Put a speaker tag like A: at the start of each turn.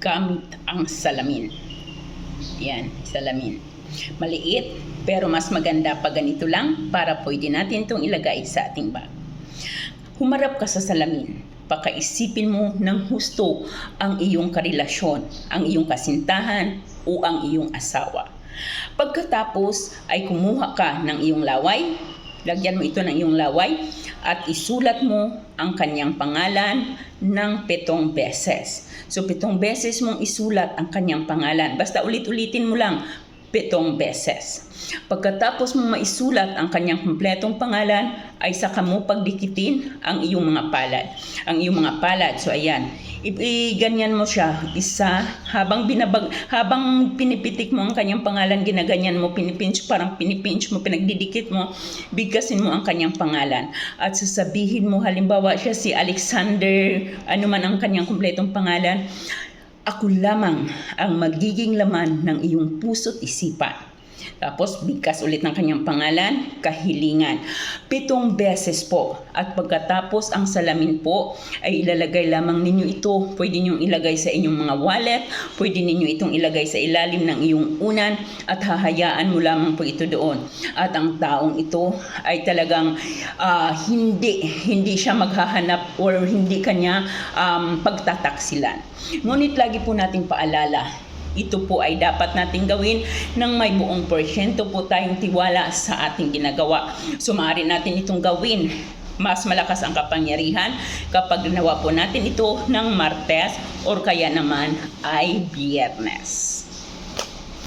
A: gamit ang salamin. Yan, salamin. Maliit, pero mas maganda pag ganito lang para pwede natin itong ilagay sa ating bag. Humarap ka sa salamin. Pakaisipin mo ng husto ang iyong karelasyon, ang iyong kasintahan o ang iyong asawa. Pagkatapos ay kumuha ka ng iyong laway, lagyan mo ito ng iyong laway at isulat mo ang kanyang pangalan ng pitong beses. So pitong beses mong isulat ang kanyang pangalan. Basta ulit-ulitin mo lang pitong beses. Pagkatapos mong maisulat ang kanyang kumpletong pangalan, ay saka mo pagdikitin ang iyong mga palad. Ang iyong mga palad. So ayan, I- i- ganyan mo siya isa habang binabag habang pinipitik mo ang kanyang pangalan ginaganyan mo pinipinch parang pinipinch mo pinagdidikit mo bigkasin mo ang kanyang pangalan at sasabihin mo halimbawa siya si Alexander ano man ang kanyang kumpletong pangalan ako lamang ang magiging laman ng iyong puso't isipan. Tapos bigkas ulit ng kanyang pangalan, kahilingan. Pitong beses po. At pagkatapos ang salamin po ay ilalagay lamang ninyo ito. Pwede ninyong ilagay sa inyong mga wallet, pwede ninyo itong ilagay sa ilalim ng iyong unan at hahayaan mo lamang po ito doon. At ang taong ito ay talagang ah, hindi hindi siya maghahanap or hindi kanya um, pagtataksilan. Ngunit lagi po nating paalala, ito po ay dapat nating gawin ng may buong porsyento po tayong tiwala sa ating ginagawa. So natin itong gawin. Mas malakas ang kapangyarihan kapag ginawa po natin ito ng Martes or kaya naman ay Biyernes.